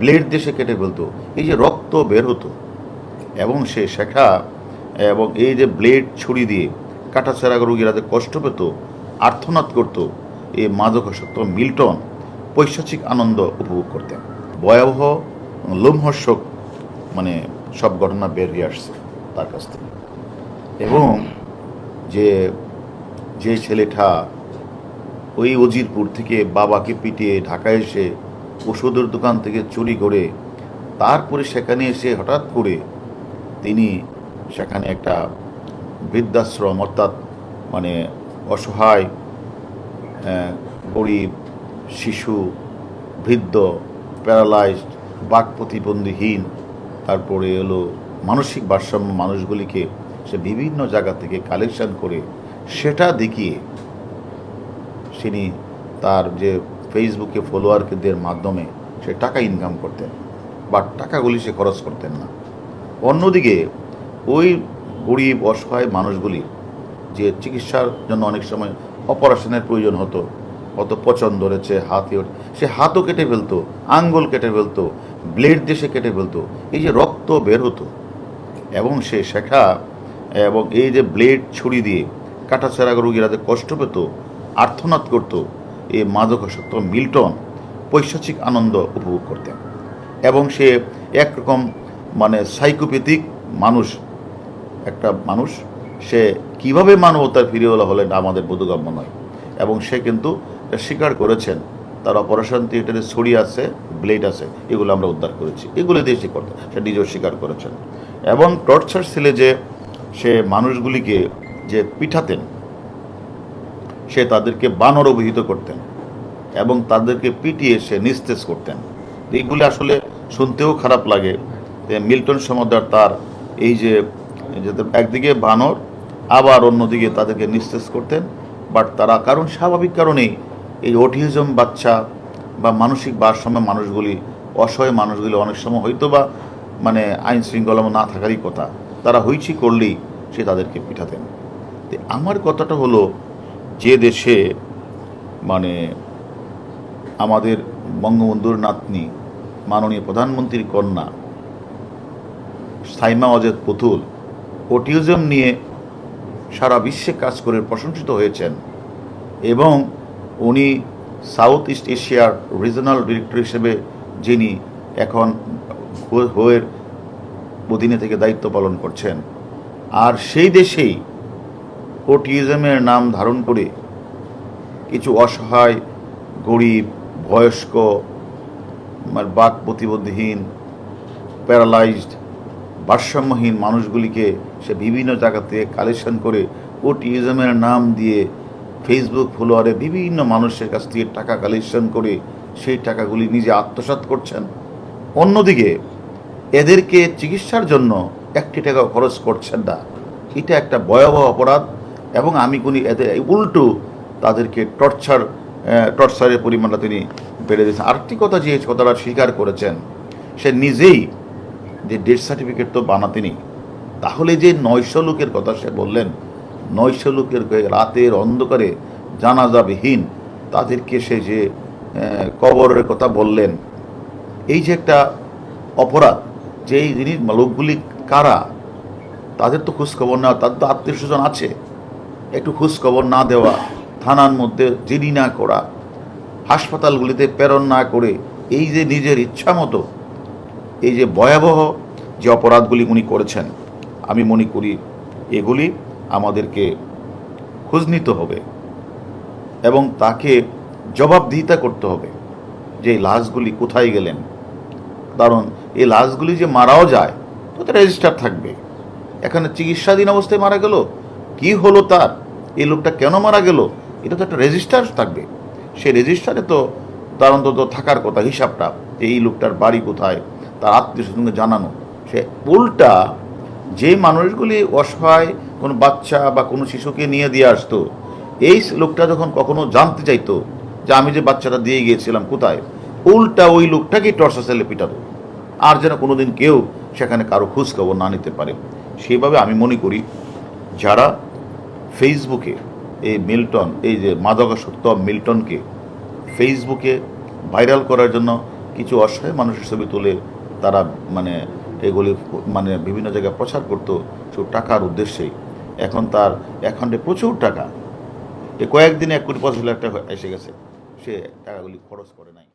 Blade সে কেটে ফেলতো। এই যে রক্ত বের হতো। এবং সে শেখা এবং এই যে ব্লেড ছুরি দিয়ে কাটাছেড়া রোগীরা যে কষ্ট পেত আর্থনাদ করত এই মাদকাসক্ত মিল্টন পৈশাচিক আনন্দ উপভোগ করতেন। ভয়াবহ, লোমহর্ষক মানে সব ঘটনা বেরিয়ে আসছে তার কাছ থেকে। এবং যে যে ছেলেটা ওই অজিরপুর থেকে বাবাকে পিটিয়ে ঢাকায় এসে ওষুধের দোকান থেকে চুরি করে তারপরে সেখানে এসে হঠাৎ করে তিনি সেখানে একটা বৃদ্ধাশ্রম, অর্থাৎ মানে অসহায় গরিব, শিশু, বৃদ্ধ, প্যারালাইজড, বাক প্রতিবন্ধীহীন, তারপরে এলো মানসিক ভারসাম্য মানুষগুলিকে সে বিভিন্ন জায়গা থেকে কালেকশন করে সেটা দেখিয়ে তিনি তার যে ফেসবুকে ফলোয়ারদের মাধ্যমে সে টাকা ইনকাম করতেন, বা টাকাগুলি সে খরচ করতেন না। অন্যদিকে ওই গরিব, অসহায় মানুষগুলি যে চিকিৎসার জন্য অনেক সময় অপারেশনের প্রয়োজন হতো কত পচন ধরেছে হাতে সে হাতও কেটে ফেলতো, আঙ্গুল কেটে ফেলতো ব্লেড দিয়ে সে কেটে ফেলতো, এই যে রক্ত বের হতো, এবং সে শেখা, এবং এই যে ব্লেড ছুরি দিয়ে কাটাছেড়া রোগীরা যে কষ্ট পেত আর্থনাদ করত এই মাদকাসক্ত মিল্টন পৈশাচিক আনন্দ উপভোগ করতেন। এবং সে একরকম মানে সাইকোপ্যাথিক মানুষ, একটা মানুষ। সে কীভাবে মানবতার ফিরিওয়ালা হলেন আমাদের বোধগম্য নয়। এবং সে কিন্তু স্বীকার করেছেন, তার অপারেশন থিয়েটারে ছড়ি আছে, ব্লেড আছে, এগুলো আমরা উদ্ধার করেছি। এগুলো দিয়ে সে করতে সে নিজেও স্বীকার করেছেন। এবং টর্চার সেলে যে সে মানুষগুলিকে যে পিঠাতেন সে তাদেরকে বানর অভিহিত করতেন এবং তাদেরকে পিটিয়ে সে নিস্তেজ করতেন। এইগুলি আসলে শুনতেও খারাপ লাগে মিল্টন সমুদ্র তার এই যে যে একদিকে বানর, আবার অন্যদিকে তাদেরকে নিস্তেজ করতেন। বাট তারা কারণ স্বাভাবিক কারণেই এই অটিজম বাচ্চা বা মানসিক ভারসাম্য মানুষগুলি, অসহায় মানুষগুলি অনেক সময় হয়তো বা মানে আইন শৃঙ্খলা না থাকারই কথা। তারা হইচি করলেই সে তাদেরকে পিঠাতেন আমার কথাটা হলো যে দেশে মানে আমাদের বঙ্গবন্ধুর নাতনি, মাননীয় প্রধানমন্ত্রীর কন্যা, সাইমা অজেদ পুতুল অটিজম নিয়ে সারা বিশ্বে কাজ করে প্রশংসিত হয়েছেন এবং উনি সাউথ ইস্ট এশিয়ার রিজনাল ডিরেক্টর হিসেবে যিনি এখন হোয়ের অধীনে থেকে দায়িত্ব পালন করছেন। আর সেই দেশেই অটিজমের নাম ধারণ করে কিছু অসহায়, গরিব, বয়স্ক বাক প্রতিবন্ধীহীন, প্যারালাইজড, ভারসাম্যহীন মানুষগুলিকে সে বিভিন্ন জায়গা থেকে কালেকশন করে ওটিজমের নাম দিয়ে ফেসবুক ফলোয়ারে বিভিন্ন মানুষের কাছ থেকে টাকা কালেকশন করে সেই টাকাগুলি নিজে আত্মসাৎ করছেন। অন্যদিকে এদেরকে চিকিৎসার জন্য একটি টাকা খরচ করছেন না। এটা একটা ভয়াবহ অপরাধ। এবং আমি কোনি এদের উল্টো তাদেরকে টর্চার টর্চারের পরিমাণটা তিনি বেড়ে দিয়েছেন। আরেকটি কথা যে কথাটা স্বীকার করেছেন, সে নিজেই যে ডেথ সার্টিফিকেট তো বানাতেনি তাহলে যে নয়শো লোকের কথা সে বললেন, নয়শো লোকের রাতের অন্ধকারে জানাজাবিহীন তাদেরকে সে যে কবরের কথা বললেন, এই যে একটা অপরাধ, যে এই জিনিস, লোকগুলি কারা, তাদের তো খোঁজখবর নেওয়া, তাদের তো আত্মীয় স্বজন আছে। একটু খোঁজখবর না দেওয়া, থানার মধ্যে জিডি না করা, হাসপাতালগুলিতে প্রেরণ না করে এই যে নিজের ইচ্ছা মতো, এই যে ভয়াবহ যে অপরাধগুলি উনি করেছেন, আমি মনে করি এগুলি আমাদেরকে খোঁজ নিতে হবে এবং তাকে জবাবদিহিতা করতে হবে যে লাশগুলি কোথায় গেলেন। কারণ এই লাশগুলি যে মারাও যায় তো তো রেজিস্টার থাকবে। এখানে চিকিৎসাধীন অবস্থায় মারা গেল, কি হলো তার? এই লোকটা কেন মারা গেল? এটা তো একটা রেজিস্টার থাকবে। সেই রেজিস্টারে তো তার অন্তত থাকার কথা, হিসাবটা এই লোকটার বাড়ি কোথায়, তার আত্মীয় স্বজনকে জানানো। সে উল্টা যে মানুষগুলি অসহায়, কোনো বাচ্চা বা কোনো শিশুকে নিয়ে দিয়ে আসতো, এই লোকটা যখন কখনো জানতে চাইতো যে আমি যে বাচ্চাটা দিয়ে গিয়েছিলাম কোথায়, উল্টা ওই লোকটাকেই টর্চা সেলে পিটাতো। আর যেন কোনোদিন কেউ সেখানে কারও খোঁজখবর না নিতে পারে। সেভাবে আমি মনে করি, যারা ফেসবুকে এই মিল্টন, এই যে মাদকাসক্ত মিল্টনকে ফেসবুকে ভাইরাল করার জন্য কিছু অসহায় মানুষের ছবি তুলে তারা মানে এগুলি মানে বিভিন্ন জায়গায় প্রচার করতো শুধু টাকার উদ্দেশ্যেই। এখন তার অ্যাকাউন্টে প্রচুর টাকা। এ কয়েকদিনে এক কোটি পঁচাশি লাখ টাকা এসে গেছে। সে টাকাগুলি খরচ করে নাই।